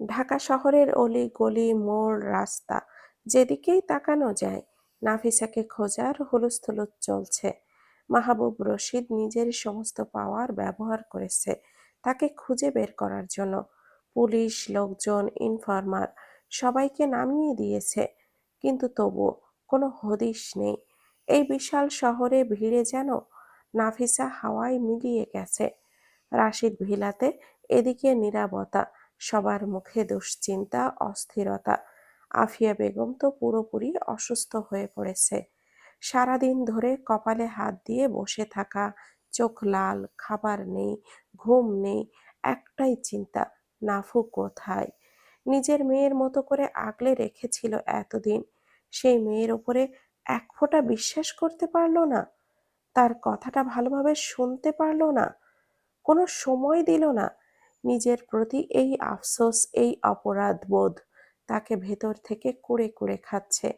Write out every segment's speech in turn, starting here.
ঢাকা শহরের অলি গলি মোড় রাস্তা, যেদিকেই তাকানো যায়, নাফিসাকে খোঁজার হুলস্থুলুথ চলছে। মাহবুব রশিদ নিজের সমস্ত পাওয়ার ব্যবহার করেছে তাকে খুঁজে বের করার জন্য। পুলিশ, লোকজন, ইনফরমার, সবাইকে নামিয়ে দিয়েছে, কিন্তু তবু কোনো হদিশ নেই। এই বিশাল শহরে ভিড়ে যেন নাফিসা হাওয়ায় মিলিয়ে গেছে। রাশিদ ভিলাতে এদিকে নীরবতা সবার মুখে দুশ্চিন্তা, অস্থিরতা। আফিয়া বেগম তো পুরোপুরি অসুস্থ হয়ে পড়েছে। সারাদিন ধরে কপালে হাত দিয়ে বসে থাকা, চোখ লাল, খাবার নেই, ঘুম নেই, একটাই চিন্তা, নাফু কোথায়? নিজের মেয়ের মতো করে আগলে রেখেছিল এতদিন। সেই মেয়ের ওপরে এক ফোঁটা বিশ্বাস করতে পারল না? তার কথাটা ভালোভাবে শুনতে পারল না? কোনো সময় দিল না? নিজের প্রতি এই আফসোস, এই অপরাধ বোধ তাকে ভেতর থেকে কুড়ে কুড়ে খাচ্ছে।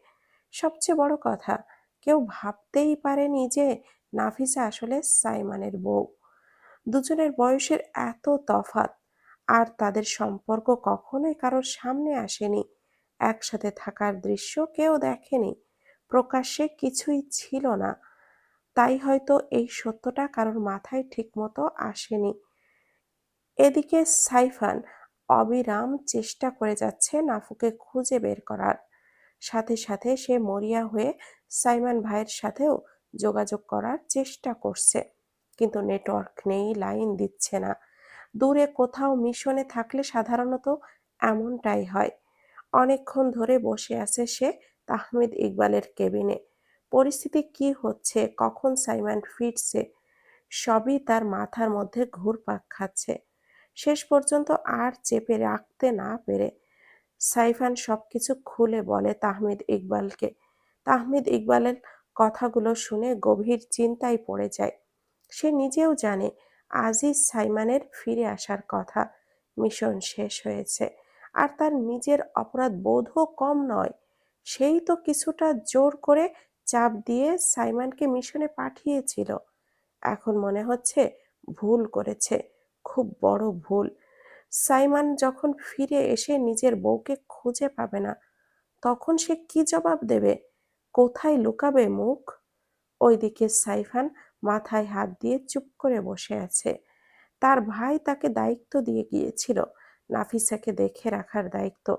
সবচেয়ে বড় কথা, কেউ ভাবতেই পারেনি যে নাফিসা আসলে সাইমানের বউ। দুজনের বয়সের এত তফাত আর তাদের সম্পর্ক কখনোই কারোর সামনে আসেনি। একসাথে থাকার দৃশ্য কেউ দেখেনি, প্রকাশ্যে কিছুই ছিল না। তাই হয়তো এই সত্যটা কারোর মাথায় ঠিকমতো আসেনি। এদিকে সাইফান অবিরাম চেষ্টা করে যাচ্ছে নাফুকে খুঁজে বের করার। সাথে সাথে সে মরিয়া হয়ে সাইমান ভাইয়ের সাথেও যোগাযোগ করার চেষ্টা করছে। কিন্তু নেটওয়ার্ক নেই, লাইন দিচ্ছে না। দূরে কোথাও মিশনে থাকলে সাধারণত এমনটাই হয়। অনেকক্ষণ ধরে বসে আছে সে তাহমিদ ইকবালের কেবিনে। পরিস্থিতি কি হচ্ছে, কখন সাইমান ফিরছে, সবই তার মাথার মধ্যে ঘুরপাক খাচ্ছে। শেষ পর্যন্ত আর চেপে রাখতে না পেরে সাইফান সব কিছু খুলে বলে তাহমিদ ইকবালকে। তাহমিদ ইকবালের কথাগুলো শুনে গভীর চিন্তায় পড়ে যায়। সে নিজেও জানে আজই সাইমানের ফিরে আসার কথা মিশন শেষ হয়েছে আর তার নিজের অপরাধ বোধও কম নয়। সেই তো কিছুটা জোর করে চাপ দিয়ে সাইমানকে মিশনে পাঠিয়েছিল। এখন মনে হচ্ছে ভুল করেছে। খুব বড় ভুল। সাইমান যখন ফিরে এসে নিজের বউকে খুঁজে পাবে না, তখন সে কি জবাব দেবে? কোথায় লুকাবে মুখ? ওইদিকে সাইফান মাথায় হাত দিয়ে চুপ করে বসে আছে। তার ভাই তাকে দায়িত্ব দিয়ে গিয়েছিল, নাফিসাকে দেখে রাখার দায়িত্ব।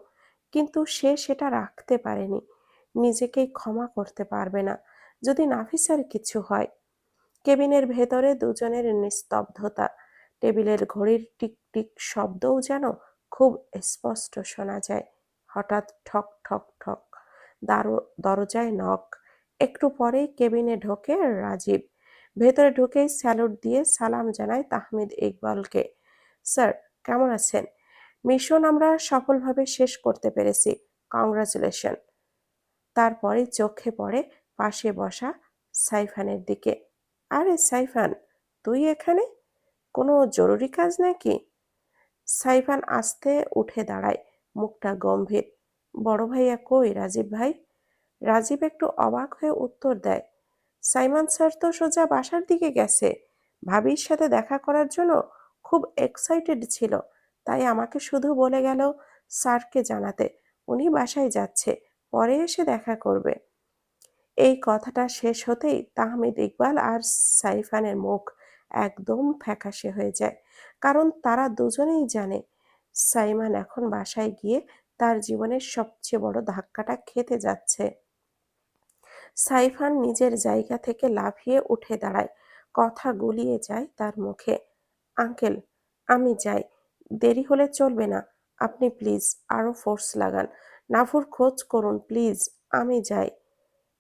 কিন্তু সে সেটা রাখতে পারেনি, নিজেকেই ক্ষমা করতে পারবে না। যদি নাফিসার কিছু হয়, কেবিনের ভেতরে দুজনের নিস্তব্ধতা টেবিলের ঘড়ির টিক টিক শব্দও যেন খুব স্পষ্ট শোনা যায়। হঠাৎ ঠক ঠক ঠক। দারো, দরজায় নখ। একটু পরেই কেবিনে ঢোকে রাজীব। ভেতরে ঢুকেই স্যালুট দিয়ে সালাম জানায় তাহমিদ ইকবালকে। স্যার, কেমন আছেন? মিশন আমরা সফলভাবে শেষ করতে পেরেছি। কংগ্রাচুলেশন। তারপরে চোখে পড়ে পাশে বসা সাইফানের দিকে। আরে সাইফান, তুই এখানে? কোনো জরুরি কাজ নাকি? সাইফান আস্তে উঠে দাঁড়ায়, মুখটা গম্ভীর। বড় ভাইয়া কই, রাজীব ভাই? রাজীব একটু অবাক হয়ে উত্তর দেয়, সাইমান স্যার তো সোজা বাসার দিকে গেছে। ভাবির সাথে দেখা করার জন্য খুব এক্সাইটেড ছিল, তাই আমাকে শুধু বলে গেল স্যারকে জানাতে, উনি বাসায় যাচ্ছে, পরে এসে দেখা করবে। এই কথাটা শেষ হতেই তাহমিদ ইকবাল আর সাইফানের মুখ একদম ফ্যাকাশে হয়ে যায়। কারণ তারা দুজনেই জানে, সাইমান এখন বাসায় গিয়ে তার জীবনের সবচেয়ে বড় ধাক্কাটা খেতে যাচ্ছে। সাইফান নিজের জায়গা থেকে লাফিয়ে উঠে দাঁড়ায়, কথা গুলিয়ে যায় তার মুখে। আঙ্কেল, আমি যাই, দেরি হলে চলবে না, আপনি প্লিজ আরও ফোর্স লাগান। নাফুর খোঁজ করুন, প্লিজ, আমি যাই।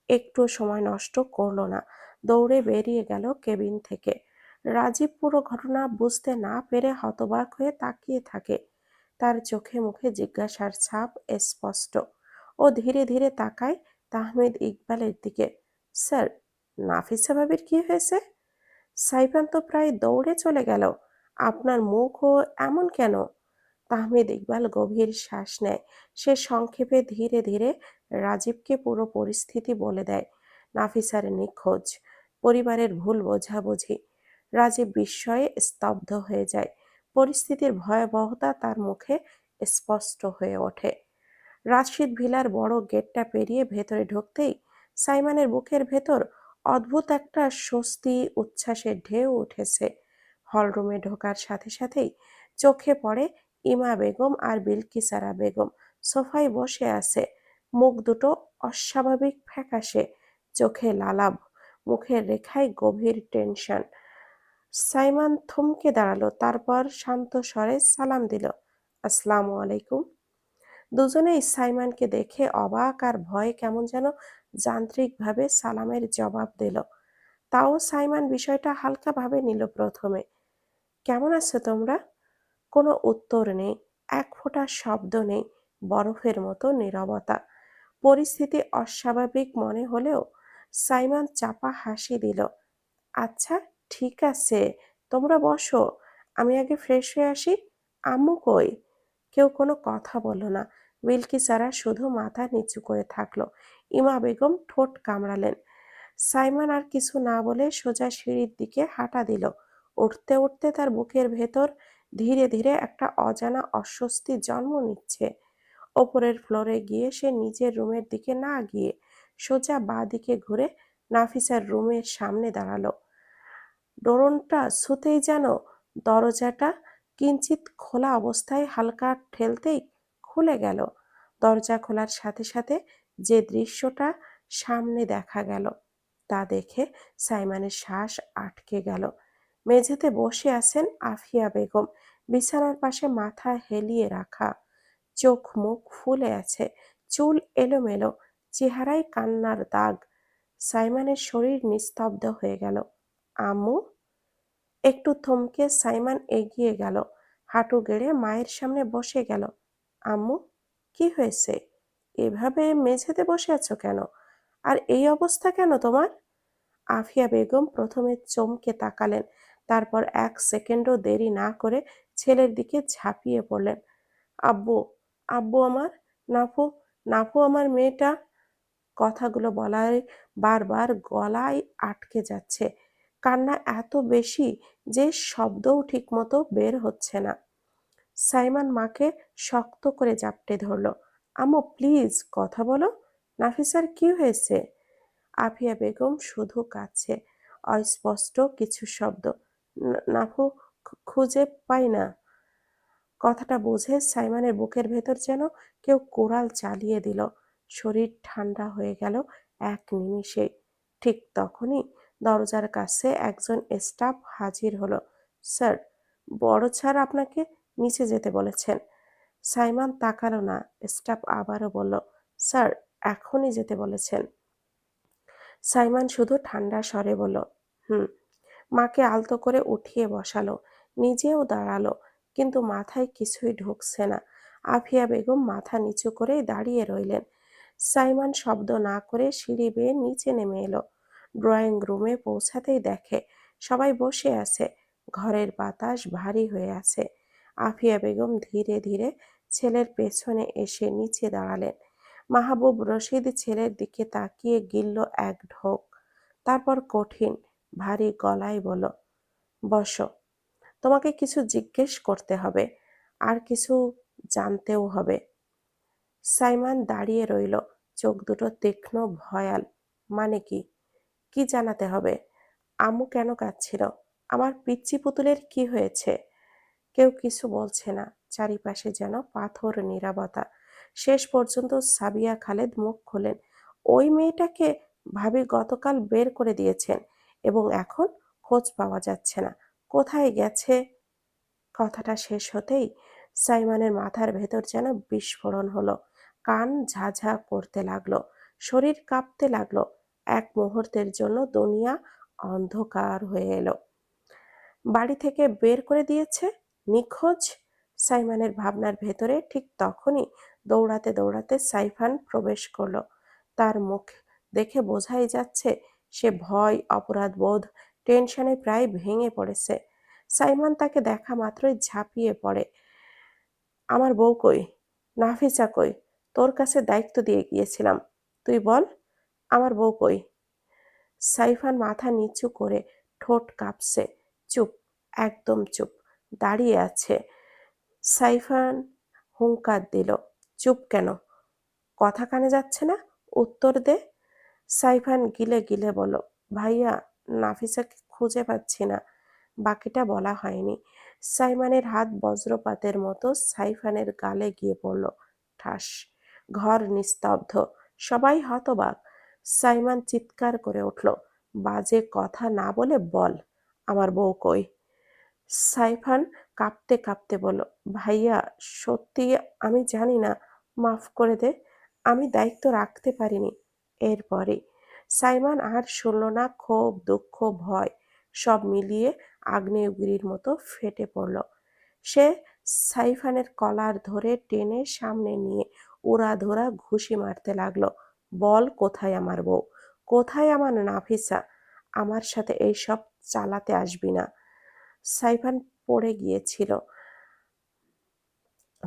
একটু সময় নষ্ট করল না, দৌড়ে বেরিয়ে গেল কেবিন থেকে। রাজীব পুরো ঘটনা বুঝতে না পেরে হতবাক হয়ে তাকিয়ে থাকে। তার চোখে মুখে জিজ্ঞাসার ছাপ স্পষ্ট। ও ধীরে ধীরে তাকায় তাহমিদ ইকবালের দিকে। স্যার, নাফিসা ভাবির কি হয়েছে? সাইফান তো প্রায় দৌড়ে চলে গেল। আপনার মুখও এমন কেন? তাহমিদ ইকবাল গভীর শ্বাস নেয়। সে সংক্ষেপে ধীরে ধীরে রাজীবকে পুরো পরিস্থিতি বলে দেয়। নাফিসার নিখোঁজ। পরিবারের ভুল বোঝাবুঝি। রাজীব বিস্ময়ে স্তব্ধ হয়ে যায়। পরিস্থিতির ভয়াবহতা তার মুখে স্পষ্ট হয়ে ওঠে। রাশিদ ভিলার বড় গেটটা পেরিয়ে ভেতরে ঢুকতেই সাইমানের বুকের ভেতর অদ্ভুত একটা স্বস্তি, উচ্ছ্বাসের ঢেউ উঠেছে। হলরুমে ঢোকার সাথে সাথেই চোখে পড়ে ইমা বেগম আর বিলকিসারা বেগম। সোফায় বসে আছে। মুখ দুটো অস্বাভাবিক ফ্যাকাশে, চোখে লালাভ মুখের রেখায় গভীর টেনশন। সাইমান থমকে দাঁড়াল, তারপর শান্ত স্বরে সালাম দিল, আসসালামু আলাইকুম। দুজনেই সাইমানকে দেখে অবাক আর ভয়ে কেমন যেন যান্ত্রিকভাবে সালামের জবাব দিল। তাও সাইমান বিষয়টা হালকাভাবে নিল প্রথমে, কেমন আছো তোমরা? কোনো উত্তর নেই, এক ফোঁটা শব্দ নেই, বরফের মতো নীরবতা। পরিস্থিতি অস্বাভাবিক মনে হলেও সাইমান চাপা হাসি দিল আচ্ছা ঠিক আছে, তোমরা বসো। আমি আগে ফ্রেশ হয়ে আসি। আম্মু কই? কেউ কোনো কথা বলল না। বিলকিসারা শুধু মাথা নিচু করে থাকল। ইমা বেগম ঠোঁট কামড়ালেন। সাইমান আর কিছু না বলে সোজা সিঁড়ির দিকে হাঁটা দিল। উঠতে উঠতে তার বুকের ভেতর ধীরে ধীরে একটা অজানা অস্বস্তি জন্ম নিচ্ছে। ওপরের ফ্লোরে গিয়ে সে নিজের রুমের দিকে না গিয়ে সোজা বাঁ দিকে ঘুরে নাফিসার রুমের সামনে দাঁড়াল। ডোরনটা ছুতেই যেন দরজাটা কিঞ্চিত খোলা অবস্থায় হালকা ঠেলতেই খুলে গেল। দরজা খোলার সাথে সাথে যে দৃশ্যটা সামনে দেখা গেল, তা দেখে সাইমানের শ্বাস আটকে গেল। মেঝেতে বসে আছেন আফিয়া বেগম, বিছানার পাশে মাথা হেলিয়ে রাখা। চোখ মুখ ফুলে আছে, চুল এলোমেলো, চেহারায় কান্নার দাগ। সাইমানের শরীর নিস্তব্ধ হয়ে গেল। আম্মু। একটু থমকে সাইমান এগিয়ে গেল। হাঁটু গেড়ে মায়ের সামনে বসে গেল। আম্মু, কি হয়েছে? এভাবে মেঝেতে বসে আছো কেন? আর এই অবস্থা কেন তোমার? আফিয়া বেগম প্রথমে চমকে তাকালেন, তারপর এক সেকেন্ডও দেরি না করে ছেলের দিকে ঝাঁপিয়ে পড়লেন। আব্বু আব্বু আমার, নাফু নাফু আমার মেয়েটা? কথাগুলো বলায় বারবার গলায় আটকে যাচ্ছে। কান্না এত বেশি যে শব্দও ঠিকমতো বের হচ্ছে না। সাইমান মাকে শক্ত করে জাপটে ধরল, আম্মু, প্লিজ কথা বলো। নাফিসার কি হয়েছে? আফিয়া বেগম শুধু কাছে অস্পষ্ট কিছু শব্দ। নাফু খুঁজে পাই না। কথাটা বুঝে সাইমানের বুকের ভেতর যেন কেউ কোরাল চালিয়ে দিল। শরীর ঠান্ডা হয়ে গেল এক নিমিষে। ঠিক তখনই দরজার কাছে একজন স্টাফ হাজির হলো। স্যার, বড় স্যার আপনাকে নিচে যেতে বলেছেন। সাইমান তাকালো না। স্টাফ আবারও বলল, স্যার, এখনই যেতে বলেছেন। সাইমান শুধু ঠান্ডা স্বরে বলল, হুম। মাকে আলতো করে উঠিয়ে বসালো, নিজেও দাঁড়াল, কিন্তু মাথায় কিছুই ঢুকছে না। আফিয়া বেগম মাথা নিচু করে দাঁড়িয়ে রইলেন। সাইমান শব্দ না করে সিঁড়ি বেয়ে নিচে নেমে এলো। ড্রয়িং রুমে পৌঁছাতেই দেখে, সবাই বসে আছে। ঘরের বাতাস ভারী হয়ে আছে। আফিয়া বেগম ধীরে ধীরে ছেলের পেছনে এসে নিচে দাঁড়ালেন। মাহবুব রশিদ ছেলের দিকে তাকিয়ে গিলল এক ঢোক। তারপর কঠিন, ভারী গলায় বলল, বসো, তোমাকে কিছু জিজ্ঞেস করতে হবে, আর কিছু জানতেও হবে। সাইমান দাঁড়িয়ে রইল, চোখ দুটো তীক্ষ্ণ ভয়াল মানে কি? কি জানাতে হবে? আম্মু কেন কাঁদছিল? আমার পিচ্চি পুতুলের কি হয়েছে? কেউ কিছু বলছে না। চারিপাশে যেন পাথর, নিরাপত্তা। শেষ পর্যন্ত সাবিয়া খালেদ মুখ খোলেন। ওই মেয়েটাকে ভাবি গতকাল বের করে দিয়েছেন এবং এখন খোঁজ পাওয়া যাচ্ছে না। কোথায় গেছে? কথাটা শেষ হতেই সাইমানের মাথার ভেতর যেন বিস্ফোরণ হলো। কান ঝাঝা করতে লাগল। শরীর কাঁপতে লাগল। এক মুহূর্তের জন্য দুনিয়া অন্ধকার হয়ে এলো। বাড়ি থেকে বের করে দিয়েছে। নিখোঁজ সাইমানের ভাবনার ভেতরে ঠিক তখনই দৌড়াতে দৌড়াতে সাইফান প্রবেশ করল। তার মুখ দেখে বোঝাই যাচ্ছে সে ভয়, অপরাধ বোধ, টেনশনে প্রায় ভেঙে পড়েছে। সাইমান তাকে দেখা মাত্রই ঝাঁপিয়ে পড়ে। আমার বউ কই? নাফিসা কই? তোর কাছে দায়িত্ব দিয়ে গিয়েছিলাম। তুই বল। আমার বউ কই? সাইফান মাথা নিচু করে ঠোঁট কাঁপছে। চুপ, একদম চুপ, দাঁড়িয়ে আছে। সাইফান হুঙ্কার দিল, চুপ কেন? কথা কানে যাচ্ছে না? উত্তর দে। সাইফান গিলে গিলে বলো ভাইয়া, নাফিসাকে খুঁজে পাচ্ছি না। বাকিটা বলা হয়নি। সাইমানের হাত বজ্রপাতের মতো সাইফানের গালে গিয়ে পড়ল। ঠাস, ঘর নিস্তব্ধ, সবাই হতবাক। সাইমান চিৎকার করে উঠল, বাজে কথা না বলে বল, আমার বউ কই? সাইফান কাঁপতে কাঁপতে বলল, ভাইয়া, সত্যি আমি জানি না, মাফ করে দে, আমি দায়িত্ব রাখতে পারিনি। এরপরে সাইমান আর শুনল না, ক্ষোভ, দুঃখ, ভয় সব মিলিয়ে আগ্নেয়গিরির মতো ফেটে পড়ল। সে সাইফানের কলার ধরে টেনে সামনে নিয়ে উড়াধুরা ঘুষি মারতে লাগল। বল কোথায় আমার বউ? কোথায় আমার নাফিসা? আমার সাথে এইসব চালাতে আসবি না। সাইফান পড়ে গিয়েছিল।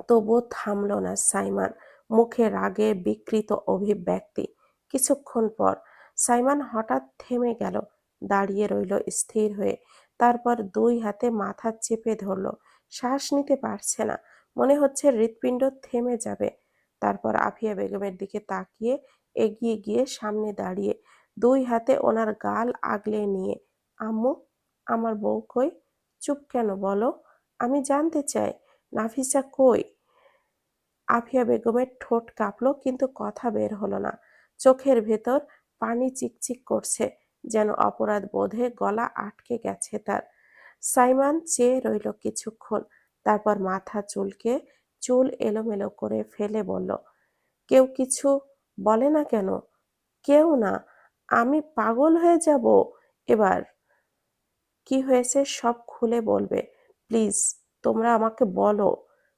তবুও থামল না সাইমান। মুখে রাগে বিকৃত অভিব্যক্তি। কিছুক্ষণ পর সাইমান হঠাৎ থেমে গেল, দাঁড়িয়ে রইল স্থির হয়ে। তারপর দুই হাতে মাথা চেপে ধরল। শ্বাস নিতে পারছে না। মনে হচ্ছে হৃৎপিণ্ড থেমে যাবে। তারপর আফিয়া বেগমের দিকে তাকিয়ে এগিয়ে গিয়ে সামনে দাঁড়িয়ে দুই হাতে ওনার গাল আগলে নিয়ে, আম্মু, আমার বউ কই? চুপ কেন বলো? আমি জানতে চাই, নাফিসা কই? আফিয়া বেগমের ঠোঁট কাঁপলো কিন্তু কথা বের হলো না। চোখের ভেতর পানি চিকচিক করছে, যেন অপরাধ বোধে গলা আটকে গেছে তার। সাইমান চেয়ে রইল কিছুক্ষণ, তারপর মাথা চুলকে চুল এলোমেলো করে ফেলে বলল, কেউ কিছু বলে না কেন? কেউ না। আমি পাগল হয়ে যাব? এবার কি হয়েছে সব খুলে বলবে। প্লিজ, তোমরা আমাকে বলো।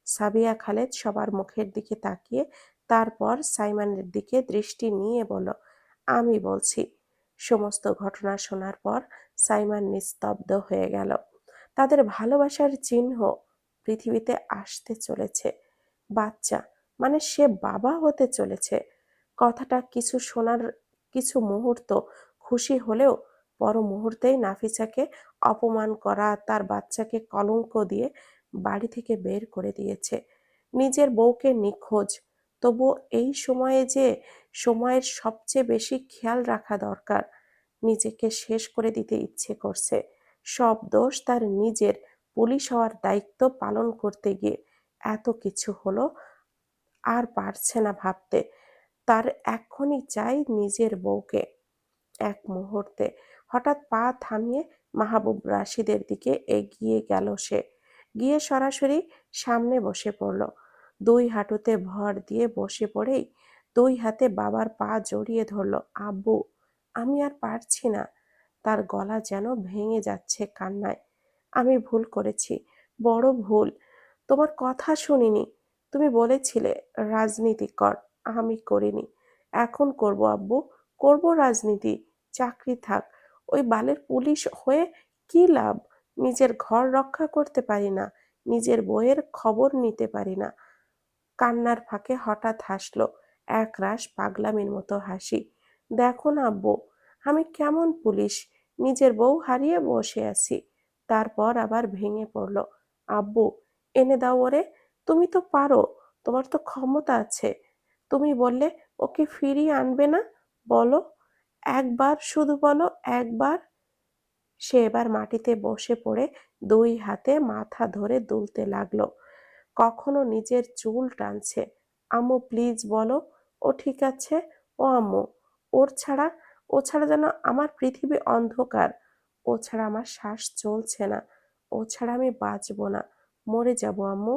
সাবিয়া খালেদ সবার মুখের দিকে তাকিয়ে তারপর সাইমানের দিকে দৃষ্টি নিয়ে বলো আমি বলছি। সমস্ত ঘটনা শোনার পর সাইমান নিস্তব্ধ হয়ে গেল। তাদের ভালোবাসার চিহ্ন পৃথিবীতে আসতে চলেছে। বাচ্চা মানে সে বাবা হতে চলেছে। কথাটা কিছু শোনার, কিছু মুহূর্ত খুশি হলেও পর মুহূর্তেই নাফিসাকে অপমান করা, তার বাচ্চাকে কলঙ্ক দিয়ে বাড়ি থেকে বের করে দিয়েছে। নিজের বউকে নিখোঁজ। তবু এই সময়ে যে সময়ের সবচেয়ে বেশি খেয়াল রাখা দরকার, নিজেকে শেষ করে দিতে ইচ্ছে করছে। সব দোষ তার নিজের পুলিশ হওয়ার দায়িত্ব পালন করতে গিয়ে এত কিছু হলো আর পারছে না ভাবতে। তার এখনই চাই নিজের বউকে। এক মুহূর্তে হঠাৎ পা থামিয়ে মাহবুব রাশিদের দিকে এগিয়ে গেল সে। গিয়ে সরাসরি সামনে বসে পড়ল। দুই হাঁটুতে ভর দিয়ে বসে পড়েই দুই হাতে বাবার পা জড়িয়ে ধরল, আব্বু, আমি আর পারছি না। তার গলা যেন ভেঙে যাচ্ছে কান্নায়। আমি ভুল করেছি, বড় ভুল। তোমার কথা শুনিনি। তুমি বলেছিলে রাজনীতি কর। আমি করিনি। এখন করব আব্বু, করব রাজনীতি, চাকরি থাক। ওই বালের পুলিশ হয়ে কি লাভ? নিজের ঘর রক্ষা করতে পারি না, নিজের বইয়ের খবর নিতে পারি না। কান্নার ফাঁকে হঠাৎ হাসলো, এক রাস পাগলামির মতো হাসি। দেখো না আব্বু, আমি কেমন পুলিশ? নিজের বউ হারিয়ে বসে আছি। তারপর আবার ভেঙে পড়ল। আব্বু, এনে দাও ওরে, তুমি তো পারো, তোমার তো ক্ষমতা আছে। তুমি বললে, ওকে ফিরিয়ে আনবে না? বলো। একবার শুধু বলো, একবার। সে এবার মাটিতে বসে পড়ে দুই হাতে মাথা ধরে দুলতে লাগল। কখনো নিজের চুল টানছে। আম্মু, প্লিজ বলো, ও ঠিক আছে? ও আম্মু, ওর ছাড়া, ও ছাড়া যেন আমার পৃথিবী অন্ধকার। ও ছাড়া আমার শ্বাস চলছে না। ও ছাড়া আমি বাঁচবো না। মরে যাব, আম্মু।